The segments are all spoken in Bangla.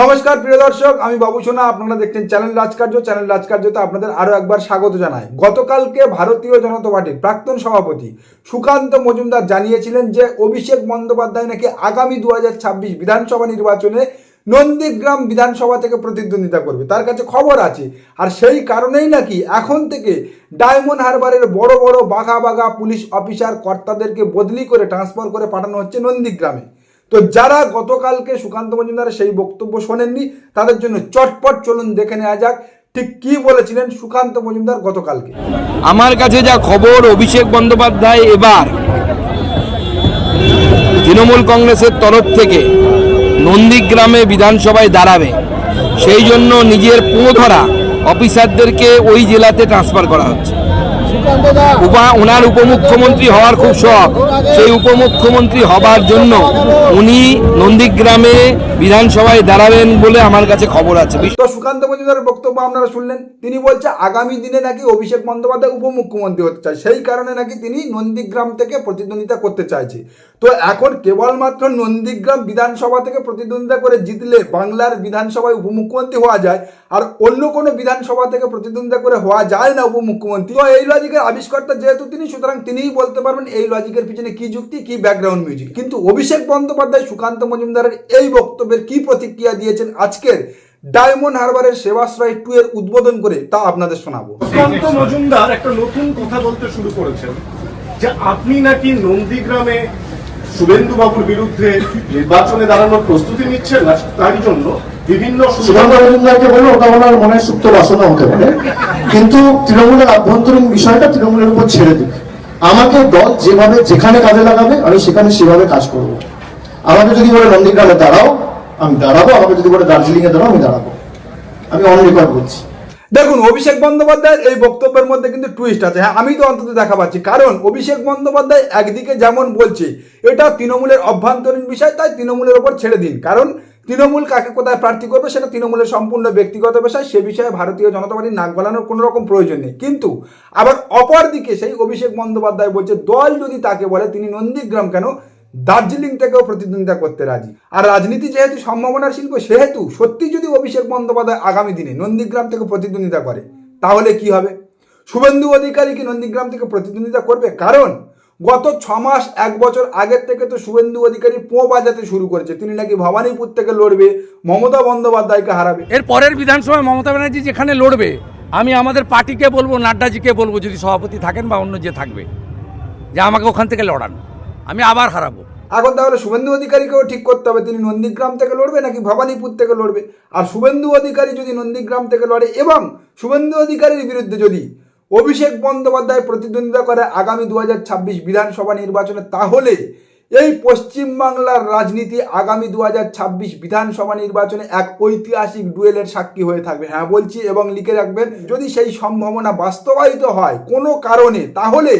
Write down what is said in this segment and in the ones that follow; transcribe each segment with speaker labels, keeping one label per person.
Speaker 1: নমস্কার, প্রিয় দর্শক, আমি বাবু সোনা, আপনারা দেখছেন চ্যানেল রাজকার্য। চ্যানেল রাজকার্যতে আপনাদের আরও একবার স্বাগত জানাই। গতকালকে ভারতীয় জনতা পার্টির প্রাক্তন সভাপতি সুকান্ত মজুমদার জানিয়েছিলেন যে, অভিষেক বন্দ্যোপাধ্যায় নাকি আগামী দু হাজার ছাব্বিশ বিধানসভা নির্বাচনে নন্দীগ্রাম বিধানসভা থেকে প্রতিদ্বন্দ্বিতা করবে। তার কাছে খবর আছে। আর সেই কারণেই নাকি এখন থেকে ডায়মন্ড হারবারের বড় বড় বাঘা বাঘা পুলিশ অফিসার কর্তাদেরকে বদলি করে, ট্রান্সফার করে পাঠানো হচ্ছে নন্দীগ্রামে। তো যারা গতকালকে সুকান্ত মজুমদারের সেই বক্তব্য শোনেননি, তাদের জন্য চটপট চলুন দেখে নেওয়া যাক ঠিক কি বলেছিলেন সুকান্ত মজুমদার গতকালকে।
Speaker 2: আমার কাছে যা খবর, অভিষেক বন্দ্যোপাধ্যায় এবার তৃণমূল কংগ্রেসের তরফ থেকে নন্দীগ্রামে বিধানসভায় দাঁড়াবে। সেই জন্য নিজের পুঁ ধরা অফিসারদেরকে ওই জেলাতে ট্রান্সফার করা হচ্ছে। উপা ওনার উপমুখ্যমন্ত্রী হওয়ার খুব শখ। সেই উপমুখ্যমন্ত্রী হবার জন্য উনি নন্দীগ্রামে বিধানসভায় দাঁড়াবেন বলে আমার কাছে খবর আছে।
Speaker 1: তো সুকান্ত মজুমদারের বক্তব্য আপনারা শুনলেন। তিনি বলছে আগামী দিনে নাকি অভিষেক বন্দ্যোপাধ্যায় উপমুখ্যমন্ত্রী হতে চায়। সেই কারণে নাকি তিনি নন্দীগ্রাম থেকে প্রতিদ্বন্দ্বিতা করতে চাইছে। তো এখন কেবলমাত্র নন্দীগ্রাম বিধানসভা থেকে প্রতিদ্বন্দ্বিতা করে জিতলে বাংলার বিধানসভায় উপমুখ্যমন্ত্রী হওয়া যায় আর অন্য কোনো বিধানসভা থেকে প্রতিদ্বন্দ্বিতা করে হওয়া যায় না উপমুখ্যমন্ত্রী। তো এই লজিকের আবিষ্কর্তা যেহেতু তিনি সুতরাং তিনিই বলতে পারবেন এই লজিকের পিছনে কি যুক্তি কি ব্যাকগ্রাউন্ড মিউজিক কিন্তু অভিষেক বন্দ্যোপাধ্যায় সুকান্ত মজুমদারের এই বক্তব্যের কি প্রতিক্রিয়া দিয়েছেন আজকের ডায়মন্ড হারবারের সেবাশ্রয় টু এর উদ্বোধন করে তা আপনাদের শোনাবো।
Speaker 3: সুকান্ত মজুমদার একটা নতুন কথা বলতে শুরু করেছেন যে আপনি নাকি নন্দীগ্রামে শুভেন্দু বাবুর বিরুদ্ধে নির্বাচনে দাঁড়ানোর প্রস্তুতি নিচ্ছেন তারই জন্য বিভিন্ন
Speaker 4: সুকান্ত মজুমদারকে বলে ওটা ওনার মনের সুপ্ত বাসনা হতে পারে। কিন্তু তৃণমূলের আভ্যন্তরীণ বিষয়টা তৃণমূলের উপর ছেড়ে দিক। আমাকে দল যেভাবে, যেখানে কাজে লাগাবে, আমি সেখানে সেভাবে কাজ করব। আমাকে যদি বলে নন্দীগ্রামে দাঁড়াও, আমি দাঁড়াবো। আমাকে যদি বলে দার্জিলিং এ দাঁড়াও, আমি দাঁড়াবো। আমি অন রেকর্ড করছি
Speaker 1: দেখুন, অভিষেক বন্দ্যোপাধ্যায়ের এই বক্তব্যের মধ্যে কিন্তু টুইস্ট আছে। হ্যাঁ আমি তো অন্তত দেখা পাচ্ছি কারণ, অভিষেক বন্দ্যোপাধ্যায় একদিকে যেমন বলছে, এটা তৃণমূলের অভ্যন্তরীণ বিষয়, তাই তৃণমূলের ওপর ছেড়ে দিন। কারণ তৃণমূল কাকে কোথায় প্রার্থী করবে সেটা তৃণমূলের সম্পূর্ণ ব্যক্তিগত বিষয়, সে বিষয়ে ভারতীয় জনতা পার্টির নাক গলানোর কোনো রকম প্রয়োজন নেই। কিন্তু আবার অপর দিকে সেই অভিষেক বন্দ্যোপাধ্যায় বলছে, দল যদি তাকে বলে, তিনি নন্দীগ্রাম কেন? দার্জিলিং থেকেও প্রতিদ্বন্দ্বিতা করতে রাজি। আর রাজনীতি যেহেতু সম্ভাবনার শিল্প, সেহেতু সত্যি যদি অভিষেক বন্দ্যোপাধ্যায় আগামী দিনে নন্দীগ্রাম থেকে প্রতিদ্বন্দ্বিতা করে, তাহলে কি হবে? শুভেন্দু অধিকারী কি নন্দীগ্রাম থেকে প্রতিদ্বন্দ্বিতা করবে? কারণ গত ছ মাস এক বছর আগের থেকে তো শুভেন্দু অধিকারী পো বাজাতে শুরু করেছে। তিনি নাকি ভবানীপুর থেকে লড়বে মমতা বন্দ্যোপাধ্যায়কে হারাবে।
Speaker 5: এর পরের বিধানসভায় মমতা ব্যানার্জি যেখানে লড়বে আমি আমাদের পার্টিকে বলব নাড্ডাজিকে বলব যদি সভাপতি থাকেন বা অন্য যে থাকবে যে আমাকে ওখান থেকে লড়ান। আমি আবার হারাবো।
Speaker 1: এখন তাহলে শুভেন্দু অধিকারীকেও ঠিক করতে হবে তিনি নন্দীগ্রাম থেকে লড়বে নাকি ভবানীপুর থেকে লড়বে? আর শুভেন্দু অধিকারী যদি নন্দীগ্রাম থেকে লড়ে এবং শুভেন্দু অধিকারীর বিরুদ্ধে যদি অভিষেক বন্দ্যোপাধ্যায় প্রতিদ্বন্দ্বিতা করে আগামী দু হাজার ছাব্বিশ বিধানসভা নির্বাচনে, তাহলে এই পশ্চিমবাংলার রাজনীতি আগামী দু হাজার ছাব্বিশ বিধানসভা নির্বাচনে এক ঐতিহাসিক ডুয়েলের সাক্ষী হয়ে থাকবে। হ্যাঁ বলছি এবং লিখে রাখবেন, যদি সেই সম্ভাবনা বাস্তবায়িত হয় কোনো কারণে, তাহলে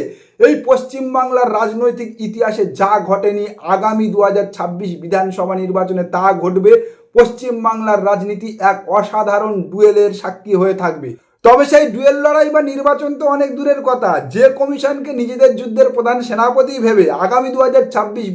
Speaker 1: এই পশ্চিমবাংলার রাজনৈতিক ইতিহাসে যা ঘটেনি আগামী দু হাজার ছাব্বিশ বিধানসভা নির্বাচনে, তা ঘটবে পশ্চিমবাংলার রাজনীতি এক অসাধারণ ডুয়েলের সাক্ষী হয়ে থাকবে। তবে সেই ডুয়েল লড়াই বা নির্বাচন তো অনেক দূরের কথা যে কমিশনকে নিজেদের যুদ্ধের প্রধান সেনাপতি ভেবে আগামী দু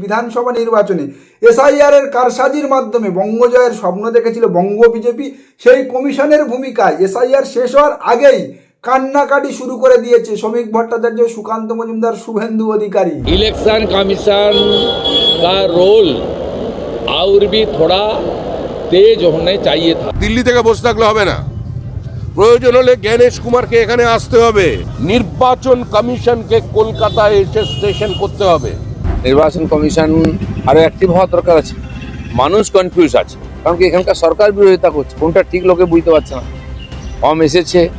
Speaker 1: বিধানসভা নির্বাচনে এসআইআর এর কারসাজির মাধ্যমে বঙ্গজয়ের স্বপ্ন দেখেছিল বঙ্গ বিজেপি সেই কমিশনের ভূমিকায় এসআইআর শেষ হওয়ার আগেই কান্নাকাটি শুরু করে দিয়েছে শ্রমিক ভট্টাচার্য সুকান্ত মজুমদার শুভেন্দু অধিকারী
Speaker 2: इलेक्शन कमीशन का रोल और भी थोड़ा तेज होने चाहिए था
Speaker 6: দিল্লি থেকে বসে থাকলে হবে না প্রয়োজন হলে জ্ঞানেশ কুমারকে এখানে আসতে হবে। নির্বাচন কমিশনকে কলকাতায় এসে স্টেশন করতে হবে।
Speaker 7: নির্বাচন কমিশন আরও অ্যাক্টিভ হওয়ার দরকার আছে। মানুষ কনফিউজ আছে। কারণ কি এখানকার সরকার বিরোধিতা করছে। কোনটা ঠিক লোকে বুঝতে পারছে না। ফর্ম এসেছে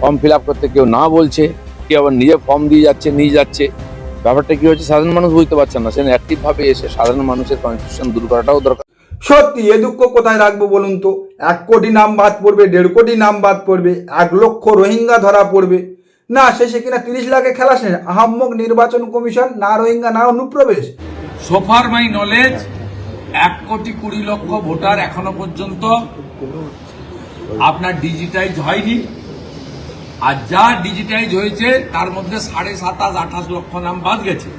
Speaker 7: ফর্ম ফিল করতে কেউ না বলছে। কেউ আবার নিজে ফর্ম দিয়ে যাচ্ছে, নিয়ে যাচ্ছে। ব্যাপারটা কি হচ্ছে? সাধারণ মানুষ বুঝতে পারছে না। সেখানে অ্যাক্টিভ ভাবে এসে সাধারণ মানুষের কনফিউশন দূর করাটাও দরকার।
Speaker 1: সত্যি, এ দুঃখ কোথায় রাখব বলুন তো? এক কোটি নাম বাদ পড়বে, দেড় কোটি নাম বাদ পড়বে, এক লক্ষ রোহিঙ্গা ধরা পড়বে। না, শেষে কিনা তিরিশ লাখে খেলা শেষ। আহাম্মক নির্বাচন কমিশন, না রোহিঙ্গা, না অনুপ্রবেশ।
Speaker 5: সোফার মাই নলেজ এক কোটি কুড়ি লক্ষ ভোটার এখনও পর্যন্ত আপনার ডিজিটাইজ হয়নি। আর যা ডিজিটাইজ হয়েছে, তার মধ্যে সাড়ে সাতাশ, আঠাশ লক্ষ নাম বাদ গেছে।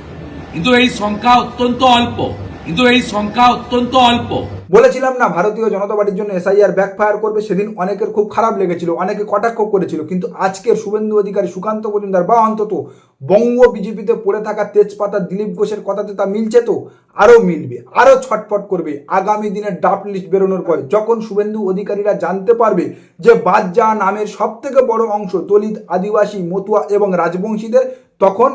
Speaker 5: কিন্তু এই সংখ্যা অত্যন্ত অল্প। কিন্তু এই সংখ্যা অত্যন্ত অল্প।
Speaker 1: বলেছিলাম না, ভারতীয় জনতা পার্টির জন্য এসআইআর ব্যাকফায়ার করবে, সেদিন অনেকের খুব খারাপ লেগেছিল, অনেকে কটাক্ষ করেছিল, কিন্তু আজকের শুভেন্দু অধিকারী সুকান্ত মজুমদার বা অন্তত বঙ্গ বিজেপিতে পড়ে থাকা তেজপাতা দিলীপ ঘোষের কথাতে তা মিলছে তো? আরও মিলবে, আরও ছটফট করবে, আগামী দিনের ডাফ লিস্ট বেরোনোর পরে যখন শুভেন্দু অধিকারীরা জানতে পারবে যে বাদ যাওয়া নামের সব থেকে বড় অংশ দলিত আদিবাসী, মতুয়া এবং রাজবংশীদের, তখন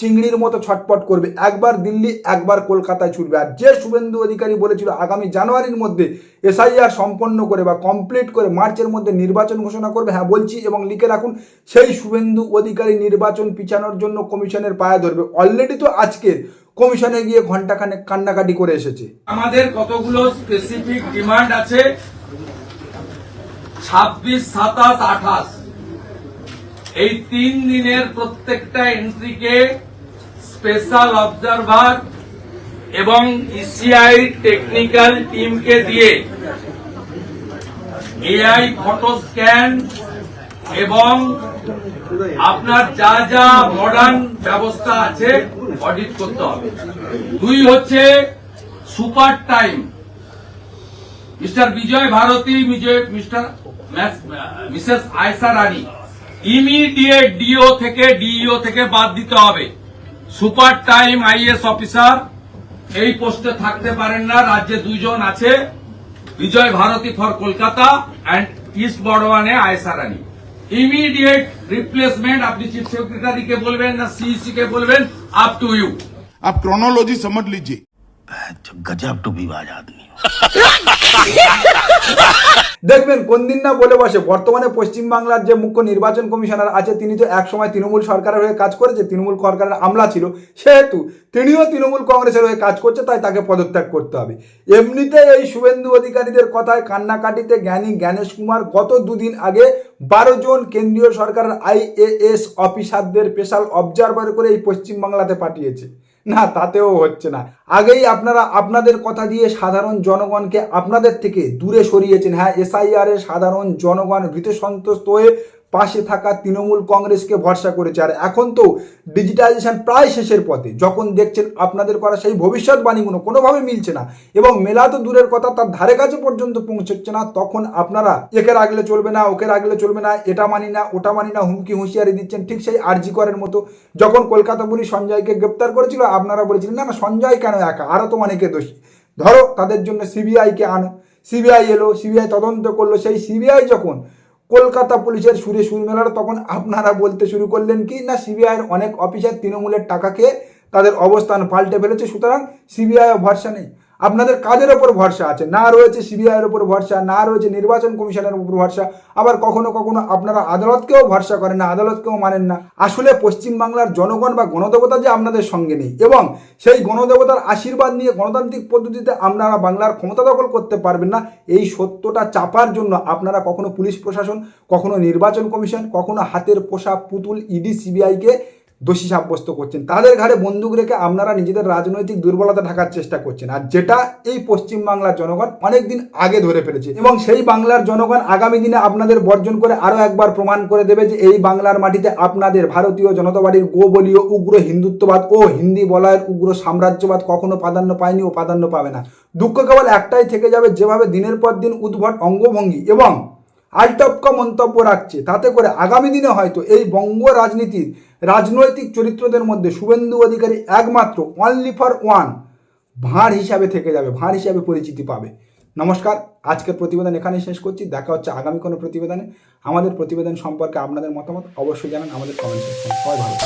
Speaker 1: চিংড়ির মতো ছটপট করবে। একবার দিল্লি, একবার কলকাতায় ছুটবে। আর যে শুভেন্দু অধিকারী বলেছিল, আগামী জানুয়ারির মধ্যে এসআইআর সম্পন্ন করে বা কমপ্লিট করে মার্চের মধ্যে নির্বাচন ঘোষণা করবে। হ্যাঁ বলছি এবং লিখে রাখুন, সেই শুভেন্দু অধিকারী নির্বাচন পিছানোর জন্য কমিশনের পায়ে ধরবে। অলরেডি তো আজকে কমিশনে গিয়ে ঘন্টাখানেক কান্নাকাটি করে এসেছে।
Speaker 5: আমাদের কতগুলো স্পেসিফিক ডিমান্ড আছে? ছাব্বিশ, সাতাশ, আঠাশ। এই তিন দিনের প্রত্যেকটা এন্ট্রিকে স্পেশাল অবজারভার এবং ইসিআই টেকনিক্যাল টিমকে দিয়ে এআই ফটো স্ক্যান এবং আপনার যা যা মডার্ন ব্যবস্থা আছে অডিট করতে হবে। দুই হচ্ছে super time mister Vijay Bharati mister missus Ayesha Rani immediate DO থেকে ডিইও থেকে বাদ দিতে হবে। সুপার টাইম আইএস অফিসার এই পোস্টে থাকতে পারেন না রাজ্যে দুইজন আছে Vijay Bharati for Kolkata and east বর্ডওয়ানে Aisha Rani immediate replacement আপনি চিফ সেক্রেটারিকে বলবেন না সিইসি কে বলবেন আপ টু ইউ
Speaker 8: आप क्रोनोलॉजी समझ लीजिए
Speaker 9: গজব টুপিবাজ আদমি
Speaker 1: দেখবেন, কোন দিন না বলে বসে। বর্তমানে পশ্চিমবাংলার যে মুখ্য নির্বাচন কমিশনার আছে, তিনি তো একসময় তৃণমূল সরকারের হয়ে কাজ করেছে, তৃণমূল সরকারের আমলা ছিল, সেহেতু তিনিও তৃণমূল কংগ্রেসের হয়ে কাজ করছে, তাই তাকে পদত্যাগ করতে হবে। এমনিতে এই শুভেন্দু অধিকারীদের কথায় কান্নাকাটিতে জ্ঞানী জ্ঞানেশ কুমার গত দুদিন আগে বারো জন কেন্দ্রীয় সরকারের আইএএস অফিসারদের স্পেশাল অবজারভার করে এই পশ্চিমবাংলাতে পাঠিয়েছে। না, তাতেও হচ্ছে না। আগেই আপনারা, আপনাদের কথা দিয়ে সাধারণ জনগণকে আপনাদের থেকে দূরে সরিয়েছেন। হ্যাঁ এসআইআর এর সাধারণ জনগণ ভীত সন্তুষ্ট হয়ে পাশে থাকা তৃণমূল কংগ্রেসকে ভরসা করেছে। আর এখন তো ডিজিটাইজেশন প্রায় শেষের পথে। যখন দেখছেন আপনাদের করা সেই ভবিষ্যৎবাণীগুলো কোনোভাবে মিলছে না। এবং মেলা তো দূরের কথা, তার ধারে কাছে পর্যন্ত পৌঁছচ্ছে না, তখন আপনারা একে রাখলে চলবে না, ওকে রাখলে চলবে না, এটা মানি না, ওটা মানি না, হুমকি হুঁশিয়ারি দিচ্ছেন ঠিক সেই আরজি করের মতো। যখন কলকাতা পুলিশ সঞ্জয়কে গ্রেপ্তার করেছিল, আপনারা বলেছিলেন, না না, সঞ্জয় কেন একা? আরও তো অনেকে দোষী। ধরো, তাদের জন্য সিবিআইকে আনো। সিবিআই এলো, সিবিআই তদন্ত করল, সেই সিবিআই যখন কলকাতা পুলিশের সুরে সুর মেলার তখন আপনারা বলতে শুরু করলেন কি, না সিবিআইয়ের অনেক অফিসার তৃণমূলের টাকা খেয়ে তাদের অবস্থান পাল্টে ফেলেছে, সুতরাং সিবিআইও ভরসা নেই। আপনাদের কাজের ওপর ভরসা আছে? না রয়েছে সিবিআইয়ের ওপর ভরসা, না রয়েছে নির্বাচন কমিশনের উপর ভরসা, আবার কখনো কখনো আপনারা আদালতকেও ভরসা করেন না, আদালতকেও মানেন না। আসলে পশ্চিমবাংলার জনগণ বা গণদেবতা যে আপনাদের সঙ্গে নেই, এবং সেই গণদেবতার আশীর্বাদ নিয়ে গণতান্ত্রিক পদ্ধতিতে আপনারা বাংলার ক্ষমতা দখল করতে পারবেন না, এই সত্যটা চাপার জন্য আপনারা কখনো পুলিশ প্রশাসন, কখনো নির্বাচন কমিশন, কখনো হাতের পোষা পুতুল ইডি সিবিআইকে দোষী সাব্যস্ত করছেন। তাদের ঘাড়ে বন্দুক রেখে আপনারা নিজেদের রাজনৈতিক দুর্বলতা ঢাকার চেষ্টা করছেন। আর যেটা এই পশ্চিম বাংলার জনগণ অনেক দিন আগে ধরে ফেলেছে এবং সেই বাংলার জনগণ আগামী দিনে আপনাদের বর্জন করে আরও একবার প্রমাণ করে দেবে যে এই বাংলার মাটিতে আপনাদের ভারতীয় জনতা পার্টির গোবলীয়, উগ্র হিন্দুত্ববাদ ও হিন্দি বলয়ের উগ্র সাম্রাজ্যবাদ কখনো প্রাধান্য পায়নি ও প্রাধান্য পাবে না। দুঃখ কেবল একটাই থেকে যাবে, যেভাবে দিনের পর দিন উদ্ভট অঙ্গভঙ্গি এবং আলটপকা মন্তব্য রাখছে। তাতে করে আগামী দিনে হয়তো এই বঙ্গ রাজনীতির রাজনৈতিক চরিত্রদের মধ্যে শুভেন্দু অধিকারী একমাত্র অনলি ফর ওয়ান ভাঁড় হিসাবে থেকে যাবে, ভাঁড় হিসাবে পরিচিতি পাবে। নমস্কার, আজকের প্রতিবেদন এখানেই শেষ করছি। দেখা হচ্ছে আগামী কোনো প্রতিবেদনে। আমাদের প্রতিবেদন সম্পর্কে আপনাদের মতামত অবশ্যই জানান, আমাদের কমেন্ট সেকশন সবাই ভালো।